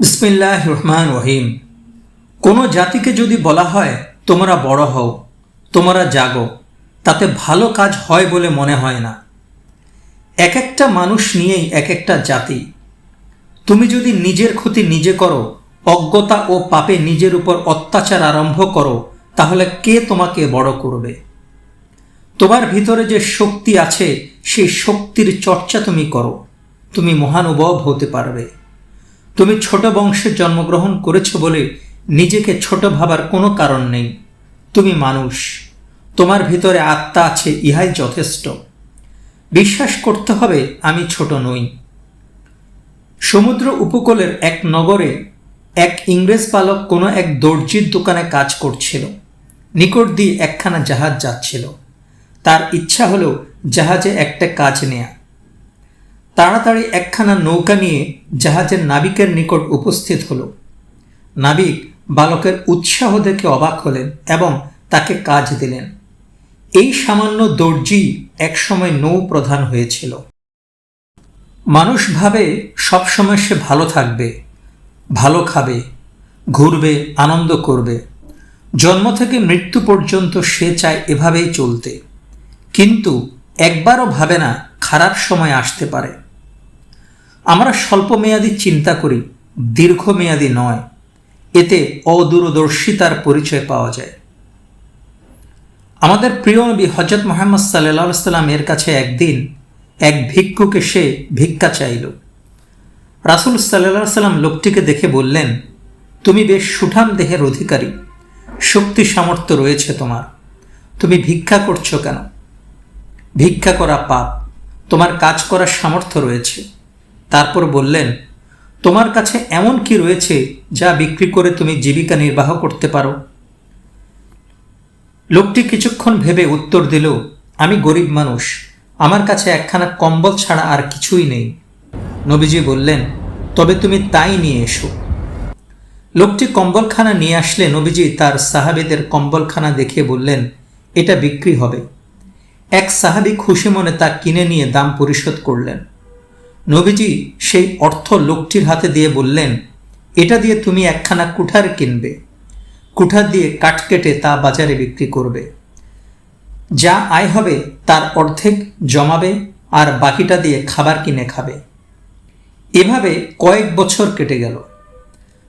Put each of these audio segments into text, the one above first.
বিসমিল্লাহ রহমান রহিম কোনো জাতিকে যদি বলা হয়, তোমরা বড় হও, তোমরা জাগো, তাতে ভালো কাজ হয় বলে মনে হয় না। এক একটা মানুষ নিয়েই এক একটা জাতি। তুমি যদি নিজের ক্ষতি নিজে করো, অজ্ঞতা ও পাপে নিজের উপর অত্যাচার আরম্ভ করো, তাহলে কে তোমাকে বড় করবে? তোমার ভিতরে যে শক্তি আছে, সেই শক্তির চর্চা তুমি করো। তুমি মহানুভব হতে পারবে। তুমি ছোট বংশে জন্মগ্রহণ করেছ বলে নিজেকে ছোট ভাবার কোনো কারণ নেই। তুমি মানুষ। তোমার ভিতরে আত্মা আছে, ইহাই যথেষ্ট। বিশ্বাস করতে হবে, আমি ছোট নই। সমুদ্র উপকূলের এক নগরে এক ইংরেজ পালক কোনো এক দর্জির দোকানে কাজ করছিল। নিকট দিয়ে একখানা জাহাজ যাচ্ছিল। তার ইচ্ছা হলো জাহাজে একটা কাজ নেয়া। তাড়াতাড়ি একখানা নৌকা নিয়ে জাহাজের নাবিকের নিকট উপস্থিত হল। নাবিক বালকের উৎসাহ দেখে অবাক হলেন এবং তাকে কাজ দিলেন। এই সামান্য দর্জি একসময় নৌ প্রধান হয়েছিল। মানুষ ভাবে সবসময় সে ভালো থাকবে, ভালো খাবে, ঘুরবে, আনন্দ করবে। জন্ম থেকে মৃত্যু পর্যন্ত সে চায় এভাবেই চলতে। কিন্তু একবারও ভাবে না, খারাপ সময় আসতে পারে। আমরা স্বল্পমেয়াদী চিন্তা করি, দীর্ঘমেয়াদী নয়। এতে অদূরদর্শিতার পরিচয় পাওয়া যায়। আমাদের প্রিয় নবী হজরত মোহাম্মদ সাল্লা সাল্লাম এর কাছে একদিন এক ভিক্ষুকে সে ভিক্ষা চাইল। রাসুল সাল্লা সাল্লাম লোকটিকে দেখে বললেন, তুমি বেশ সুঠাম দেহের অধিকারী। শক্তি সামর্থ্য রয়েছে তোমার। তুমি ভিক্ষা করছ কেন? ভিক্ষা করা পাপ। তোমার কাজ করার সামর্থ্য রয়েছে। তারপর বললেন, তোমার কাছে এমন কি রয়েছে যা বিক্রি করে তুমি জীবিকা নির্বাহ করতে পারো? লোকটি কিছুক্ষণ ভেবে উত্তর দিল, আমি গরিব মানুষ, আমার কাছে একখানা কম্বল ছাড়া আর কিছুই নেই। নবীজি বললেন, তবে তুমি তাই নিয়ে এসো। লোকটি কম্বলখানা নিয়ে আসলে নবীজি তার সাহাবিদের কম্বলখানা দেখে বললেন, এটা বিক্রি হবে। এক সাহাবি খুশি মনে তা কিনে নিয়ে দাম পরিশোধ করলেন। নবীজি সেই অর্থ লোকটির হাতে দিয়ে বললেন, এটা দিয়ে তুমি একখানা কুঠার কিনবে। কুঠার দিয়ে কাঠ কেটে তা বাজারে বিক্রি করবে। যা আয় হবে তার অর্ধেক জমাবে আর বাকিটা দিয়ে খাবার কিনে খাবে। এভাবে কয়েক বছর কেটে গেল।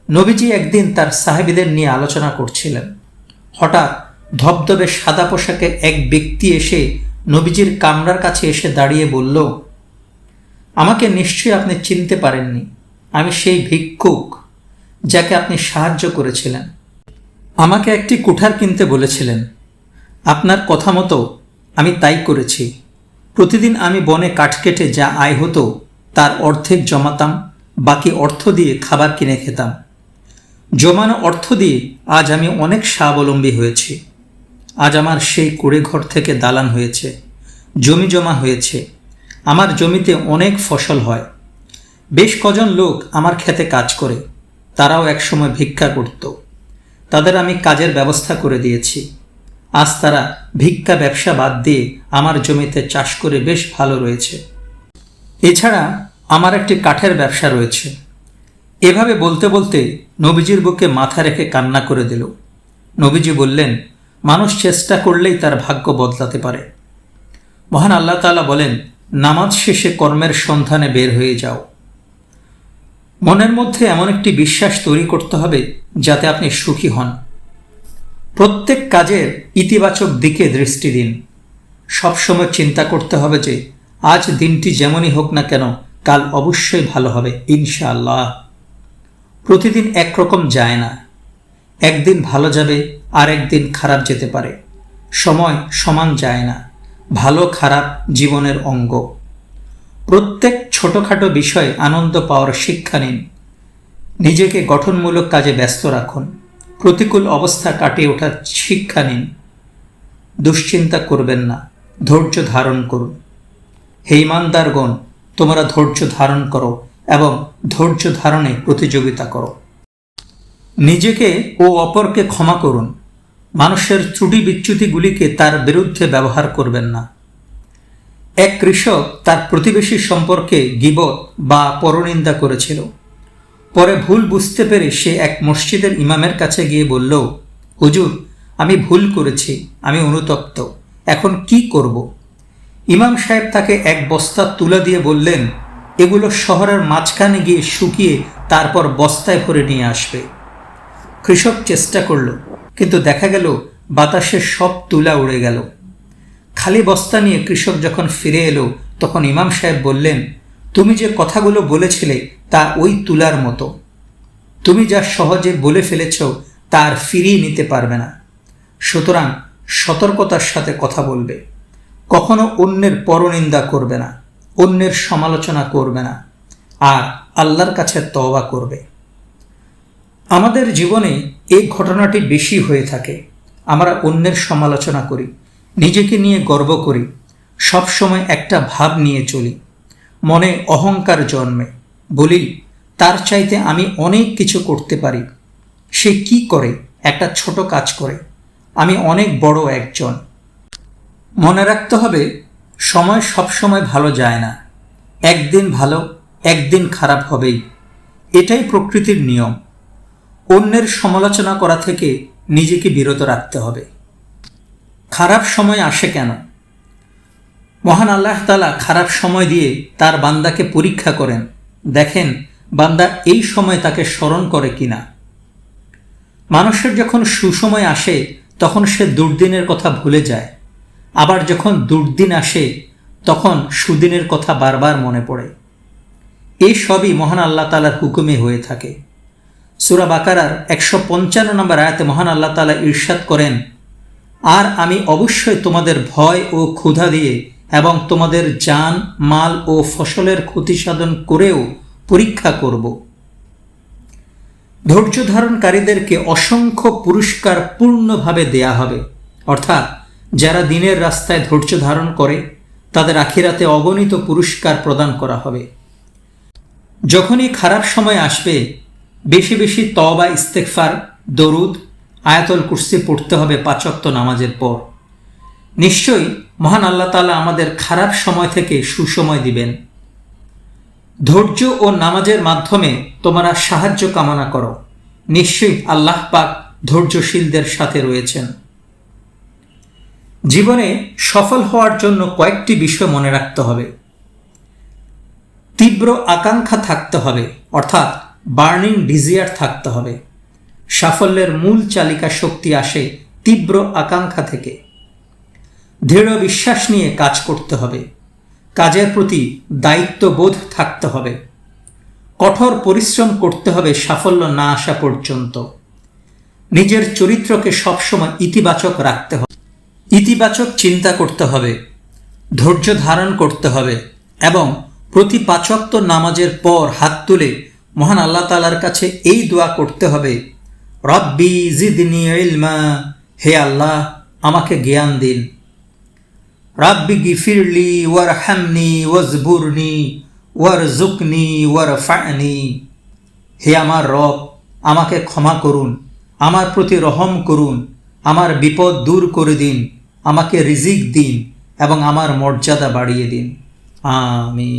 নবীজি একদিন তার সাহেবিদের নিয়ে আলোচনা করছিলেন। হঠাৎ ধবধবে সাদা পোশাকে এক ব্যক্তি এসে নবীজির কামরার কাছে এসে দাঁড়িয়ে বলল আমাকে নিশ্চয়ই আপনি চিনতে পারেননি। আমি সেই ভিক্ষুক যাকে আপনি সাহায্য করেছিলেন। আমাকে একটি কুঠার কিনতে বলেছিলেন। আপনার কথা মতো আমি তাই করেছি। প্রতিদিন আমি বনে কাঠ কেটে যা আয় হতো, তার অর্ধেক জমাতাম, বাকি অর্থ দিয়ে খাবার কিনে খেতাম। জমানো অর্থ দিয়ে আজ আমি অনেক স্বাবলম্বী হয়েছি। আজ আমার সেই কুড়ে ঘর থেকে দালান হয়েছে, জমি জমা হয়েছে আমার জমিতে অনেক ফসল হয়। বেশ কজন লোক আমার খেতে কাজ করে, তারাও একসময় ভিক্ষা করত। তাদের আমি কাজের ব্যবস্থা করে দিয়েছি। আজ তারা ভিক্ষা ব্যবসা বাদ দিয়ে আমার জমিতে চাষ করে বেশ ভালো রয়েছে। এছাড়া আমার একটি কাঠের ব্যবসা রয়েছে। এভাবে বলতে বলতে নবীজির বুকে মাথা রেখে কান্না করে দিল। নবীজি বললেন, মানুষ চেষ্টা করলেই তার ভাগ্য বদলাতে পারে। মহান আল্লাহ তালা বলেন নামাজ শেষে কর্মের সন্ধানে বের হয়ে যাও। মনের মধ্যে এমন একটি বিশ্বাস তৈরি করতে হবে যাতে আপনি সুখী হন। প্রত্যেক কাজের ইতিবাচক দিকে দৃষ্টি দিন। সবসময় চিন্তা করতে হবে যে, আজ দিনটি যেমনই হোক না কেন, কাল অবশ্যই ভালো হবে, ইনশাআল্লাহ। প্রতিদিন একরকম যায় না। একদিন ভালো যাবে আর একদিন খারাপ যেতে পারে। সময় সমান যায় না। ভালো খারাপ জীবনের অঙ্গ। প্রত্যেক ছোটোখাটো বিষয়ে আনন্দ পাওয়ার শিক্ষা নিন। নিজেকে গঠনমূলক কাজে ব্যস্ত রাখুন। প্রতিকূল অবস্থা কাটিয়ে ওঠার শিক্ষা নিন। দুশ্চিন্তা করবেন না। ধৈর্য ধারণ করুন। হে ইমানদারগণ তোমরা ধৈর্য ধারণ করো এবং ধৈর্য ধারণে প্রতিযোগিতা করো। নিজেকে ও অপরকে ক্ষমা করুন। মানুষের ত্রুটি বিচ্যুতিগুলিকে তার বিরুদ্ধে ব্যবহার করবেন না। এক কৃষক তার প্রতিবেশী সম্পর্কে গিবত বা পরনিন্দা করেছিল। পরে ভুল বুঝতে পেরে সে এক মসজিদের ইমামের কাছে গিয়ে বলল, হুজুর, আমি ভুল করেছি, আমি অনুতপ্ত, এখন কি করব? ইমাম সাহেব তাকে এক বস্তা তুলে দিয়ে বললেন, এগুলো শহরের মাঝখানে গিয়ে শুকিয়ে তারপর বস্তায় ভরে নিয়ে আসবে। কৃষক চেষ্টা করল কিন্তু দেখা গেল, বাতাসে সব তুলা উড়ে গেল। খালি বস্তা নিয়ে কৃষক যখন ফিরে এলো, তখন ইমাম সাহেব বললেন, তুমি যে কথাগুলো বলেছিলে তা ওই তুলার মতো। তুমি যা সহজে বলে ফেলেছ, তার ফিরিয়ে নিতে পারবে না। সুতরাং সতর্কতার সাথে কথা বলবে। কখনো অন্যের পরনিন্দা করবে না, অন্যের সমালোচনা করবে না, আর আল্লাহর কাছে তওবা করবে। আমাদের জীবনে এই ঘটনাটি বেশি হয়ে থাকে। আমরা অন্যের সমালোচনা করি, নিজেকে নিয়ে গর্ব করি, সবসময় একটা ভাব নিয়ে চলি। মনে অহংকার জন্মে, বলি, তার চাইতে আমি অনেক কিছু করতে পারি। সে কি করে? একটা ছোট কাজ করে। আমি অনেক বড় একজন। মনে রাখতে হবে, সময় সবসময় ভালো যায় না। একদিন ভালো, একদিন খারাপ হবেই। এটাই প্রকৃতির নিয়ম। অন্যের সমালোচনা করা থেকে নিজেকে বিরত রাখতে হবে। খারাপ সময় আসে কেন? মহান আল্লাহ তালা খারাপ সময় দিয়ে তার বান্দাকে পরীক্ষা করেন, দেখেন বান্দা এই সময় তাকে স্মরণ করে কিনা। মানুষের যখন সুসময় আসে, তখন সে দুর্দিনের কথা ভুলে যায়। আবার যখন দুর্দিন আসে, তখন সুদিনের কথা বারবার মনে পড়ে। এই সবই মহান আল্লাহ তালার হুকুমে হয়ে থাকে। সুরা বাকারার একশো পঞ্চান্ন নম্বর আয়াতে মহান আল্লাহ তালা ঈর্ষাদ করেন, আর আমি অবশ্যই তোমাদের ভয় ও ক্ষুধা দিয়ে এবং তোমাদের যান মাল ও ফসলের ক্ষতি সাধন করেও পরীক্ষা করব। ধৈর্য ধারণকারীদেরকে অসংখ্য পুরস্কার পূর্ণভাবে দেয়া হবে। অর্থাৎ যারা দিনের রাস্তায় ধৈর্য ধারণ করে, তাদের আখিরাতে অগণিত পুরস্কার প্রদান করা হবে। যখনই খারাপ সময় আসবে বেশি বেশি তবা ইস্তেকফার দরুদ, আয়াতল কুর্সি পড়তে হবে পাচক্ত নামাজের পর। নিশ্চয়ই মহান আল্লাহ তালা আমাদের খারাপ সময় থেকে সুসময় দিবেন। ধৈর্য ও নামাজের মাধ্যমে তোমরা সাহায্য কামনা করো। নিশ্চয়ই আল্লাহ পাক ধৈর্যশীলদের সাথে রয়েছেন। জীবনে সফল হওয়ার জন্য কয়েকটি বিষয় মনে রাখতে হবে। তীব্র আকাঙ্ক্ষা থাকতে হবে, অর্থাৎ বার্নিং ডিজিয়ার থাকতে হবে। সাফল্যের মূল চালিকা শক্তি আসে তীব্র আকাঙ্ক্ষা থেকে। দৃঢ় বিশ্বাস নিয়ে কাজ করতে হবে। কাজের প্রতি দায়িত্ববোধ থাকতে হবে। কঠোর পরিশ্রম করতে হবে সাফল্য না আসা পর্যন্ত। নিজের চরিত্রকে সবসময় ইতিবাচক রাখতে হবে। ইতিবাচক চিন্তা করতে হবে। ধৈর্য ধারণ করতে হবে এবং প্রতি পাচক্ত নামাজের পর হাত তুলে মহান আল্লাহ তালার কাছে এই দোয়া করতে হবে, রব্বি জিদনি ইলমা হে আল্লাহ, আমাকে জ্ঞান দিন। রাব্বি গিফিরলি ওয়ার হামনি ওয়াজবুরনি ওয়ার জুকনি ওয়ার ফানি হে আমার রব, আমাকে ক্ষমা করুন, আমার প্রতি রহম করুন, আমার বিপদ দূর করে দিন, আমাকে রিজিক দিন এবং আমার মর্যাদা বাড়িয়ে দিন। আমি